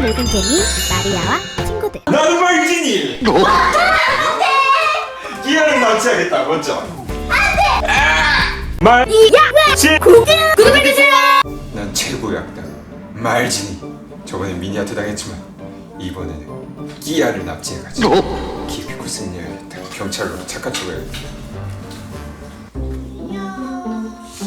모든 재미 마리아와 친구들 나는 말진이. 기아를 납치하겠다 먼저. 안돼. 말. 진. 구독해주세요 난 최고 약당 말진이. 저번에 미니한테 당했지만 이번에는 끼아를 납치해가지고 기피코 승리해야겠다. 경찰로 착한 척해야겠다.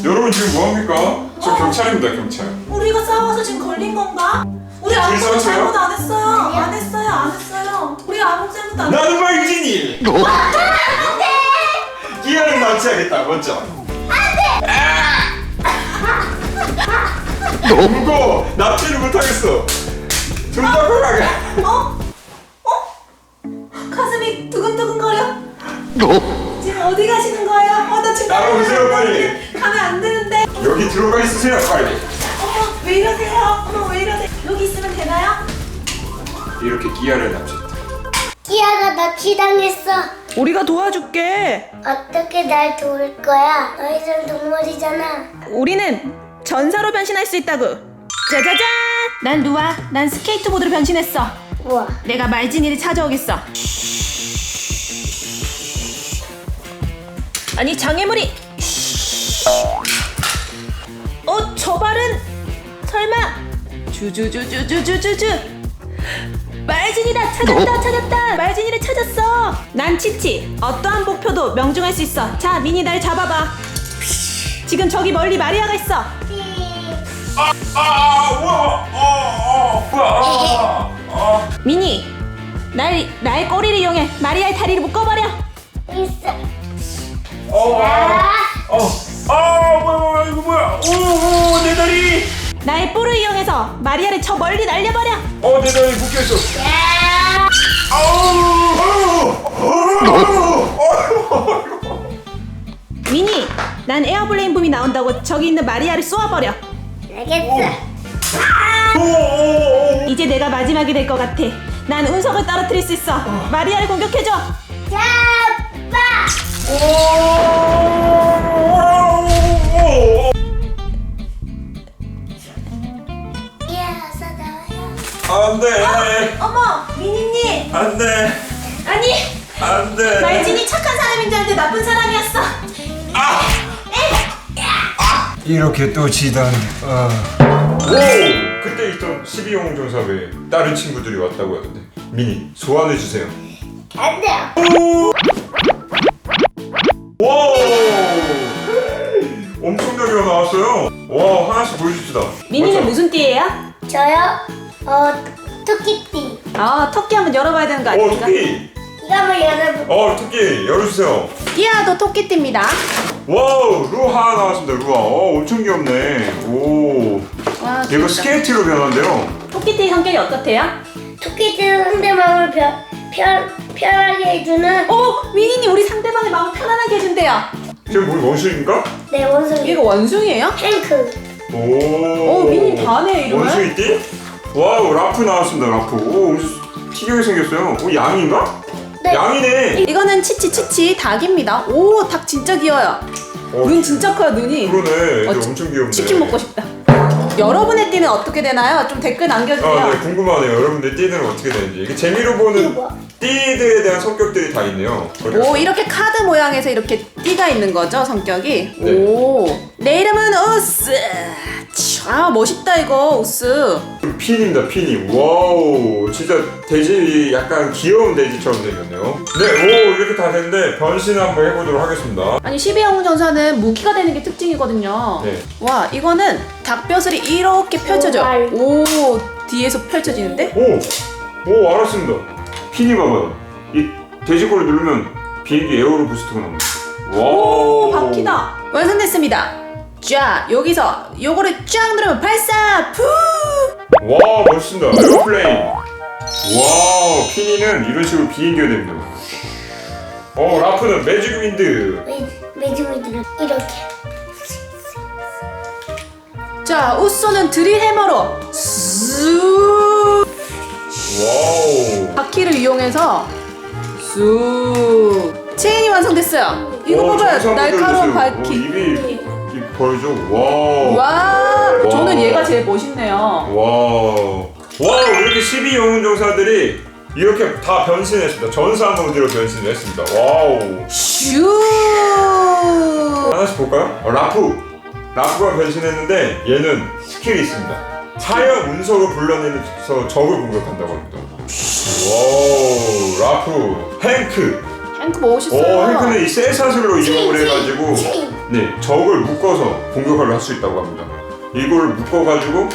여러분 지금 뭐합니까? 저 경찰입니다 경찰. 우리가 싸워서 지금 걸린 건가? 우리 아무것도 싸웠어요? 잘못 안 했어요. 안 했어요. 안 했어요. 우리 아무 잘못 안 했어요. 나는 말진이. 기아를 납치하겠다 먼저. 안돼. 무거워. 납치를 못하겠어. 존나 가게. 어? 가슴이 두근두근거려. 지금 어디 가시는 거예요? 어, 나 지금 따라오세요, 빨리. 가면 안 되는데. 여기 들어가 있으세요 빨리. 어머, 왜 이러세요? 어머? 여기 있으면 되나요? 이렇게 기아를 납치했다. 끼아가 납치당했어 우리가 도와줄게. 어떻게 날 도울 거야 너희들 동물이잖아 우리는 전사로 변신할 수 있다고. 짜자잔! 난 루아. 난 스케이트보드로 변신했어. 우와 내가 말진이를 찾아오겠어. 아니 장애물이. 어, 저 발은 설마 주주주주주주주주. 말진이다 찾았다 찾았다. 말진이를 찾았어. 난 치치. 어떠한 목표도 명중할 수 있어. 자 미니 날 잡아봐. 지금 저기 멀리 마리아가 있어. 아, 우와, 아, 미니 날 나의 꼬리를 이용해 마리아의 다리를 묶어버려. 있어. 아, 어, 어, 아, 뭐야, 뭐야, 이거 뭐야? 오, 오, 내 다리. 나의 뿔을 이용해서 마리아를 저 멀리 날려버려. 어, 내 다리 묶여 있어. 아우, 아우, 아우. 미니 난 에어블레인 붐이 나온다고 저기 있는 마리아를 쏘아버려. 알겠어. 이제 내가 마지막이 될 것 같아. 난 운석을 떨어뜨릴 수 있어. 마리아를 공격해줘. 잡아 안 돼, 아니 안 돼. 말진이 착한 사람인 줄 알았는데 나쁜 사람이었어 이렇게 또 지다니. 아. 오! 그때 있던 12용 전사에 다른 친구들이 왔다고 하던데. 미니 소환해 주세요. 안 돼요 와! 엄청나게 나왔어요. 와 하나씩 보여줍시다. 미니는 맞죠? 무슨 띠예요? 저요 어 토끼띠 아 토끼 한번 열어봐야 되는 거 어 아닙니까? 토끼. 이거 한번 열어볼게 어 토끼 열어주세요. 띠아도 토끼띠입니다 와우 루하 나왔습니다 루하. 어 엄청 귀엽네. 오. 와 얘가 스케이트로 변한대요. 토끼띠 성격이 어떻대요? 토끼들 상대방을 편, 편, 편하게 해주는 어 미니님 우리 상대방의 마음 편안하게 해준대요 지금 우리 원숭이인가? 내 원숭이 이거 원숭이에요? 탱크 오. 어 미니 다네 이름을 원숭이 띠? 와우 라프 나왔습니다 라프. 오 엄청 특이하게 생겼어요. 오 양인가? 네. 양이네. 이거는 치치 치치 닭입니다 오 닭 진짜 귀여워요 어, 눈 진짜 커요 눈이 그러네. 어, 애들 치- 엄청 귀엽네. 치킨 먹고 싶다 여러분의 띠는 어떻게 되나요? 좀 댓글 남겨주세요 아, 네, 궁금하네요. 여러분들 띠들은 어떻게 되는지. 이게 재미로 보는? 띠들에 대한 성격들이 다 있네요. 오 이렇게 카드 모양에서 이렇게 띠가 있는 거죠 성격이 네. 오내 이름은 우스 아 멋있다 이거 우스 핀입니다, 핀이. 와우, 진짜 돼지 약간 귀여운 돼지처럼 생겼네요. 네, 오, 이렇게 다 됐는데 변신 한번 해보도록 하겠습니다. 아니 12영웅 전사는 무기가 되는 게 특징이거든요 네. 와 이거는 닭뼈슬이 이렇게 펼쳐져 알. 오 뒤에서 펼쳐지는데 오, 오, 알았습니다. 핀이 봐봐요. 이 돼지꼬리 누르면 비행기 에어로 부스트가 나옵니다. 와우. 오 바퀴다 완성됐습니다 자 여기서 요거를 쫙 누르면 발사 푸 와, 멋있습니다. 에어플레인. 와우, 피니는 이런 식으로 비행기가 됩니다. 어, 라프는 매직 윈드. 매주미들은 이렇게 자, 우쏘는 드릴 해머로 쑥 와우. 바퀴를 이용해서 쑥 체인이 완성됐어요. 이거 와, 봐봐요, 정상 날카로운 보세요. 어, 바퀴. 입이 입 보여줘. 와우. 와, 와. 저는 얘가 제일 멋있네요. 와우. 와우 이렇게 12영웅 전사들이 이렇게 다 변신했습니다. 전사 모드로 변신을 했습니다. 와우. 슈. 하나씩 볼까요? 어, 라프. 라프가 변신했는데 얘는 스킬이 있습니다. 사형 운석을 불러내면서 적을 공격한다고 합니다. 와우 라프. 행크. 오 멋있어요. 행크는 이 셀사슬로 이용을 칭, 해가지고 칭. 네 적을 묶어서 공격을 할 수 있다고 합니다. 이걸 묶어가지고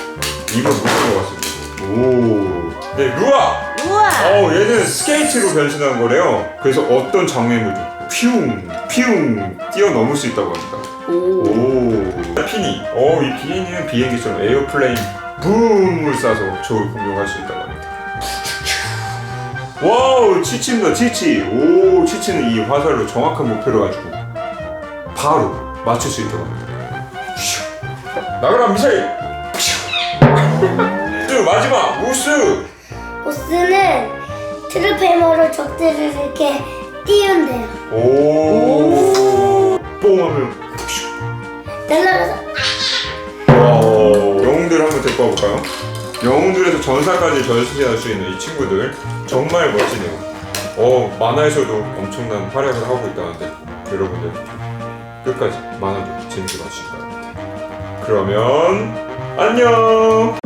이걸 묶어봤습니다. 오. 네 루아. 우와. 어 얘는 스케이트로 변신한 거래요. 그래서 어떤 장애물도 피웅 피웅 뛰어넘을 수 있다고 합니다. 오 피니. 어이 피니는 비행기처럼 에어플레인 붐을 쏴서 적을 공격할 수 있다고 합니다. 와우 치치입니다 치치. 오 치치는 이 화살로 정확한 목표를 가지고 바로 맞출 수 있다고 합니다. 슈. 나가라 미사일. 슈. 마지막 우스. 보스는 트루페머로 적들을 이렇게 띄운대요. 오. 뽕하면 날라가서 와. 영웅들 한번 데리고 와볼까요? 영웅들에서 전사까지 전시할 수 있는 이 친구들 정말 멋지네요. 어 만화에서도 엄청난 활약을 하고 있다는데 여러분들 끝까지 만화도 재밌게 봐주시기 바랍니다. 그러면 안녕.